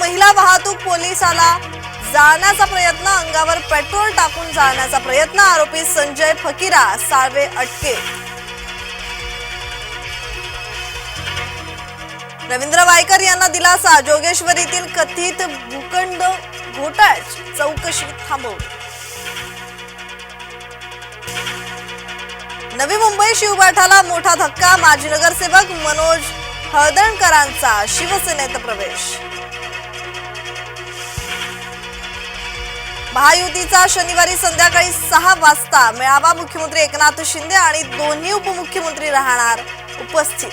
महिला वाहतूक पोलिसाला जाळण्याचा प्रयत्न अंगावर पेट्रोल टाकून जाळण्याचा प्रयत्न आरोपी संजय फकीरा साळवे अटके. रवींद्र वायकर यांना दिलासा जोगेश्वरीतील कथित भूखंड घोटाळ चौकशी थांबवली नवी मुंबई शिवबाठाला मोठा धक्का माजी नगरसेवक मनोज हळदणकरांचा शिवसेनेत प्रवेश. महायुतीचा शनिवारी संध्याकाळी सहा वाजता मेळावा मुख्यमंत्री एकनाथ शिंदे आणि दोन्ही उपमुख्यमंत्री राहणार उपस्थित.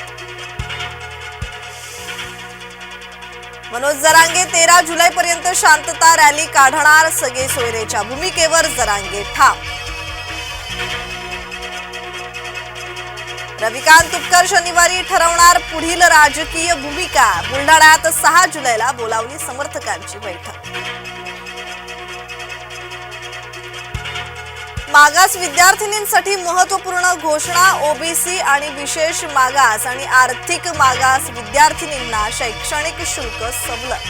मनोज जरांगे तेरा जुलै पर्यंत शांतता रॅली काढणार सगळे सोयरेच्या भूमिकेवर जरांगे ठाम. रविकांत तुपकर शनिवारी ठरवणार पुढील राजकीय भूमिका. बुलढाण्यात सहा जुलैला बोलावली समर्थकांची बैठक. मागास विद्यार्थिनींसाठी महत्त्वपूर्ण घोषणा ओबीसी आणि विशेष मागास आणि आर्थिक मागास विद्यार्थिनींना शैक्षणिक शुल्क सवलत.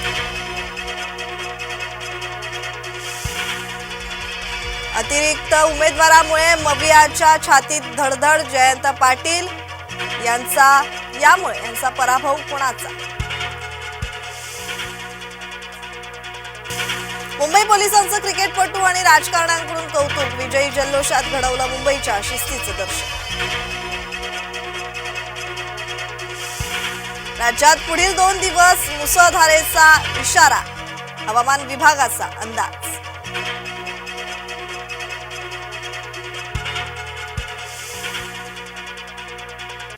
अतिरिक्त उमेदवारामुळे मवियाच्या छातीत धडधड जयंत पाटील यांचा यामुळे यांचा पराभव कोणाचा? मुंबई पोलिसांचं क्रिकेटपटू आणि राजकारण्यांकडून कौतुक. विजयी जल्लोषात घडवलं मुंबईच्या शिस्तीचं दर्शन. राज्यात पुढील दोन दिवस मुसळधारेचा इशारा. हवामान विभागाचा अंदाज.